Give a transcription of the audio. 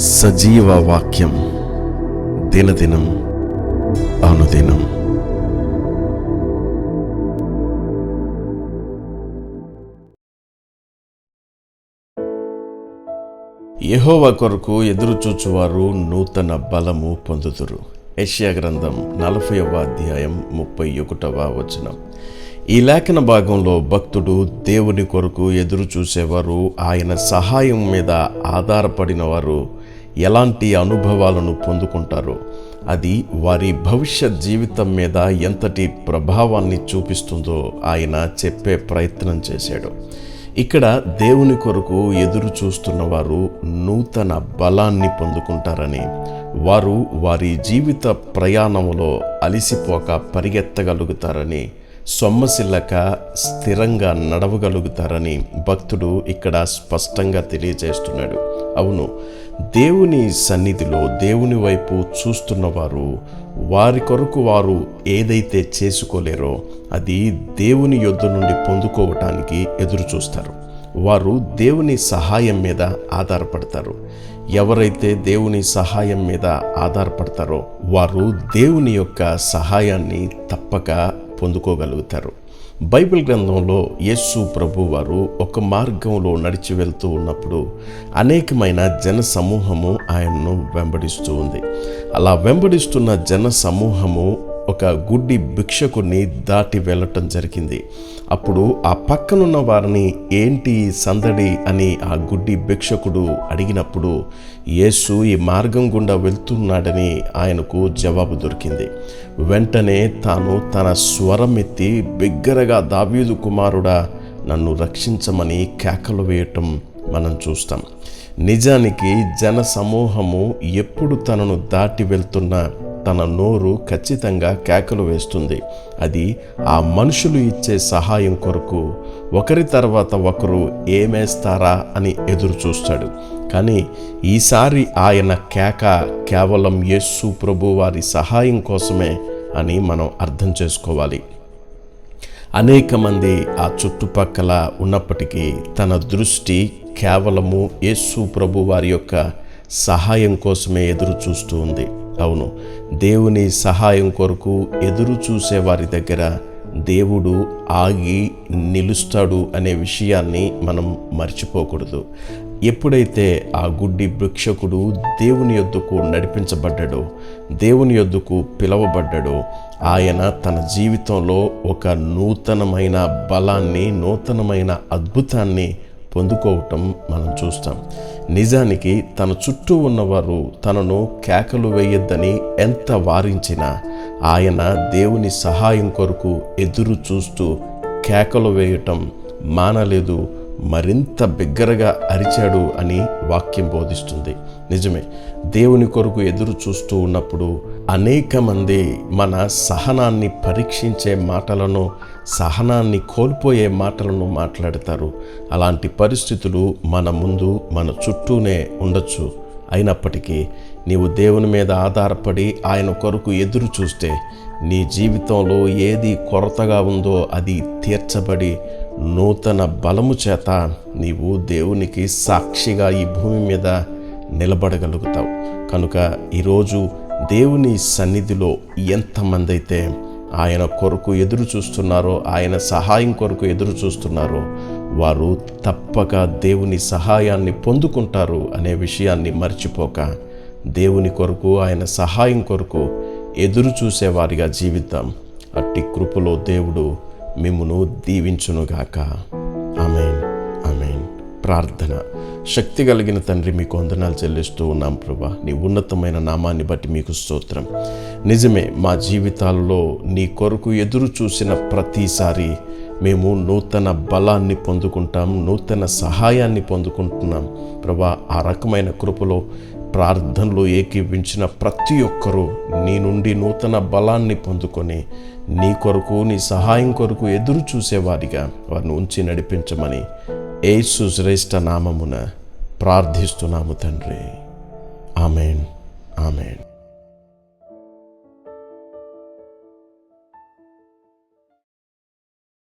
సజీవ వాక్యం దినదినం అనుదినం. యహోవ కొరకు ఎదురుచూచువారు నూతన బలము పొందుతురు యెషయా గ్రంథం నలభైవ అధ్యాయం ముప్పై ఒకటవ వచనం. ఈ లేఖన భాగంలో భక్తుడు దేవుని కొరకు ఎదురు చూసేవారు ఆయన సహాయం మీద ఆధారపడిన వారు ఎలాంటి అనుభవాలను పొందుకుంటారో అది వారి భవిష్యత్ జీవితం మీద ఎంతటి ప్రభావాన్ని చూపిస్తుందో ఆయన చెప్పే ప్రయత్నం చేశాడు. ఇక్కడ దేవుని కొరకు ఎదురు చూస్తున్న వారు నూతన బలాన్ని పొందుకుంటారని వారు వారి జీవిత ప్రయాణంలో అలిసిపోక పరిగెత్తగలుగుతారని సొమ్మసిల్లక స్థిరంగా నడవగలుగుతారని భక్తుడు ఇక్కడ స్పష్టంగా తెలియజేస్తున్నాడు. అవును దేవుని సన్నిధిలో దేవుని వైపు చూస్తున్నవారు వారి కొరకు వారు ఏదైతే చేసుకోలేరో అది దేవుని యొద్ద నుండి పొందుకోవటానికి ఎదురు చూస్తారు వారు దేవుని సహాయం మీద ఆధారపడతారు. ఎవరైతే దేవుని సహాయం మీద ఆధారపడతారో వారు దేవుని యొక్క సహాయాన్ని తప్పక పొందుకోగలుగుతారు. బైబిల్ గ్రంథంలో యేసు ప్రభు వారు ఒక మార్గంలో నడిచి వెళ్తూ ఉన్నప్పుడు అనేకమైన జన సమూహము ఆయనను వెంబడిస్తూ ఉంది. అలా వెంబడిస్తున్న జన సమూహము ఒక గుడ్డి భిక్షకుని దాటి వెళ్ళటం జరిగింది. అప్పుడు ఆ పక్కనున్న వారిని ఏంటి సందడి అని ఆ గుడ్డి భిక్షకుడు అడిగినప్పుడు యేసు ఈ మార్గం గుండా వెళ్తున్నాడని ఆయనకు జవాబు దొరికింది. వెంటనే తాను తన స్వరం ఎత్తి బిగ్గరగా దావీదు కుమారుడా నన్ను రక్షించమని కేకలు వేయటం మనం చూస్తాం. నిజానికి జన సమూహము ఎప్పుడు తనను దాటి వెళ్తున్నా తన నోరు ఖచ్చితంగా కేకలు వేస్తుంది. అది ఆ మనుషులు ఇచ్చే సహాయం కొరకు ఒకరి తర్వాత ఒకరు ఏమేస్తారా అని ఎదురు చూస్తాడు కానీ ఈసారి ఆయన కేక కేవలం యేసు ప్రభు వారి సహాయం కోసమే అని మనం అర్థం చేసుకోవాలి. అనేక మంది ఆ చుట్టుపక్కల ఉన్నప్పటికీ తన దృష్టి కేవలము యేసు ప్రభు వారి యొక్క సహాయం కోసమే ఎదురు చూస్తూ ఉంది. అవును. దేవుని సహాయం కొరకు ఎదురు చూసే వారి దగ్గర దేవుడు ఆగి నిలుస్తాడు అనే విషయాన్ని మనం మర్చిపోకూడదు. ఎప్పుడైతే ఆ గుడ్డి భిక్షకుడు దేవుని యొద్దకు నడిపించబడ్డాడో దేవుని యొద్దకు పిలవబడ్డాడో ఆయన తన జీవితంలో ఒక నూతనమైన బలాన్ని నూతనమైన అద్భుతాన్ని పొందుకోవటం మనం చూస్తాం. నిజానికి తన చుట్టూ ఉన్నవారు తనను కేకలు వేయొద్దని ఎంత వారించినా ఆయన దేవుని సహాయం కొరకు ఎదురు చూస్తూ కేకలు వేయటం మానలేదు మరింత బిగ్గరగా అరిచాడు అని వాక్యం బోధిస్తుంది. నిజమే దేవుని కొరకు ఎదురు చూస్తూ ఉన్నప్పుడు అనేక మంది మన సహనాన్ని పరీక్షించే మాటలను సహనాన్ని కోల్పోయే మాటలను మాట్లాడతారు. అలాంటి పరిస్థితులు మన ముందు మన చుట్టూనే ఉండొచ్చు. అయినప్పటికీ నీవు దేవుని మీద ఆధారపడి ఆయన కొరకు ఎదురు చూస్తే నీ జీవితంలో ఏది కొరతగా ఉందో అది తీర్చబడి నూతన బలము చేత నీవు దేవునికి సాక్షిగా ఈ భూమి మీద నిలబడగలుగుతావు. కనుక ఈరోజు దేవుని సన్నిధిలో ఎంతమంది అయితే ఆయన కొరకు ఎదురు చూస్తున్నారో ఆయన సహాయం కొరకు ఎదురు చూస్తున్నారో వారు తప్పక దేవుని సహాయాన్ని పొందుకుంటారు అనే విషయాన్ని మర్చిపోక దేవుని కొరకు ఆయన సహాయం కొరకు ఎదురు చూసేవారిగా జీవితం అట్టి కృపలో దేవుడు మిమ్మును దీవించునుగాక. Amen amen. ప్రార్థన. శక్తి కలిగిన తండ్రి మీకు వందనాలు చెల్లిస్తూ ఉన్నాం ప్రభా. నీ ఉన్నతమైన నామాన్ని బట్టి మీకు స్తోత్రం. నిజమే మా జీవితాల్లో నీ కొరకు ఎదురు చూసిన ప్రతిసారి మేము నూతన బలాన్ని పొందుకుంటాం నూతన సహాయాన్ని పొందుకుంటున్నాం. ప్రభా ఆ రకమైన కృపలో ప్రార్థనలో ఏకీపించిన ప్రతి ఒక్కరూ నీ నుండి నూతన బలాన్ని పొందుకొని నీ కొరకు నీ సహాయం కొరకు ఎదురు చూసేవారిగా వారిని ఉంచి నడిపించమని ఏసు శ్రేష్ఠ నామమున ప్రార్థిస్తున్నాము తండ్రి. ఆమెన్. ఆమెన్.